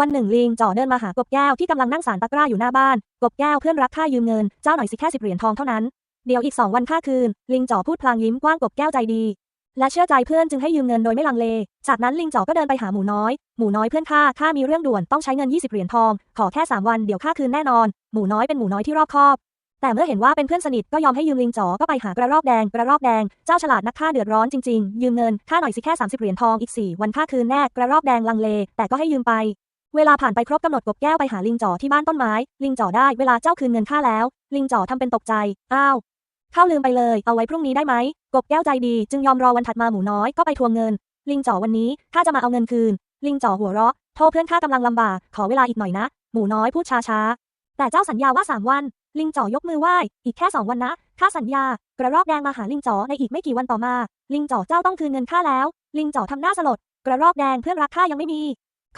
วันหนึ่งลิงจ่อเดินมาหากบแก้วที่กำลังนั่งสารตะกร้าอยู่หน้าบ้าน กบแก้วเพื่อนรักข้ายืมเงิน เจ้าหน่อยสิแค่สิบเหรียญทองเท่านั้น เดี๋ยวอีกสองวันข้าคืน ลิงจ่อพูดพลางยิ้มกว้างกบแก้วใจดี และเชื่อใจเพื่อนจึงให้ยืมเงินโดยไม่ลังเล จากนั้นลิงจ่อก็เดินไปหาหมูน้อย หมูน้อยเพื่อนข้า ข้ามีเรื่องด่วนต้องใช้เงิน 20 เหรียญทอง ขอแค่ 3 วันเดี๋ยวข้าคืนแน่นอน หมูน้อยเป็นหมูน้อยที่รอบคอบ แต่เมื่อเห็นว่าเป็นเพื่อนสนิทก็ยอมให้ยืมลิงจ๋อก็ไปหากระรอกแดง กระรอกแดง เจ้าฉลาดนักฆ่าเดือดร้อนจริงๆ ยืมเงินค่าหน่อยสิแค่ 30 เหรียญทองอีก 4 วันค่าคืนแน่ กระรอกแดงลังเล แต่ก็ให้ยืมไป เวลาผ่านไปครบกำหนดกบแก้วไปหาลิงจ๋อที่บ้านต้นไม้ ลิงจ๋อได้เวลาเจ้าคืนเงินค่าแล้ว ลิงจ๋อทำเป็นตกใจ อ้าว เข้าลืมไปเลย เอาไว้พรุ่งนี้ได้ไหม กบแก้วใจดี จึงยอมรอวันถัดมาหมูน้อยก็ไปทวงเงิน ลิงจ๋อวันนี้ข้าจะมาเอาเงินคืน ลิงจ๋อหัวเราะ โทษเพื่อนข้ากำลังลำบาก ขอเวลาอีกหน่อยนะ หมูน้อยพูดช้าๆแต่เจ้าสัญญาว่าสามวัน ลิงจ๋อยกมือไหว้ อีกแค่สองวันนะ ข้าสัญญา กระรอกแดงมาหาลิงจ๋อในอีกไม่กี่วันต่อมา ลิงจ๋อเจ้าต้องคืนเงินข้าแล้ว ลิงจ๋อทำหน้าสลด กระรอกแดงเพื่อนรักข้ายังไม่มี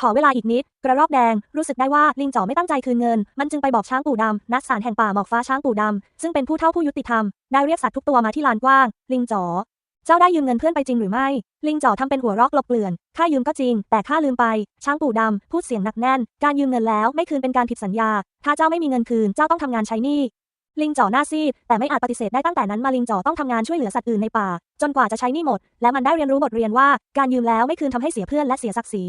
ขอเวลาอีกนิด กระรอกแดง รู้สึกได้ว่าลิงจ๋อไม่ตั้งใจคืนเงิน มันจึงไปบอกช้างปู่ดำนักสารแห่งป่าหมอกฟ้าช้างปู่ดำซึ่งเป็นผู้เฒ่าผู้ยุติธรรม ได้เรียกสัตว์ทุกตัวมาที่ลานกว้าง ลิงจ๋อ เจ้าได้ยืมเงินเพื่อนไปจริงหรือไม่ ลิงจ๋อทำเป็นหัวรอกหลบเกลื่อน ข้ายืมก็จริง แต่ข้าลืมไป ช้างปู่ดำพูดเสียงหนักแน่น การยืมเงินแล้วไม่คืนเป็นการผิดสัญญา ถ้าเจ้าไม่มีเงินคืน เจ้าต้องทำงานใช้หนี้ลิงจ๋อหน้าซีดแต่ไม่อาจปฏิเสธได้ตั้งแต่นั้นมาลิงจ๋อต้องทำงานช่วยเหลือสัตว์อื่นในป่า จนกว่าจะใช้นี้หมด และมันได้เรียนรู้บทเรียนว่า การยืมแล้วไม่คืนทำให้เสียเพื่อนและเสียศักดิ์ศรี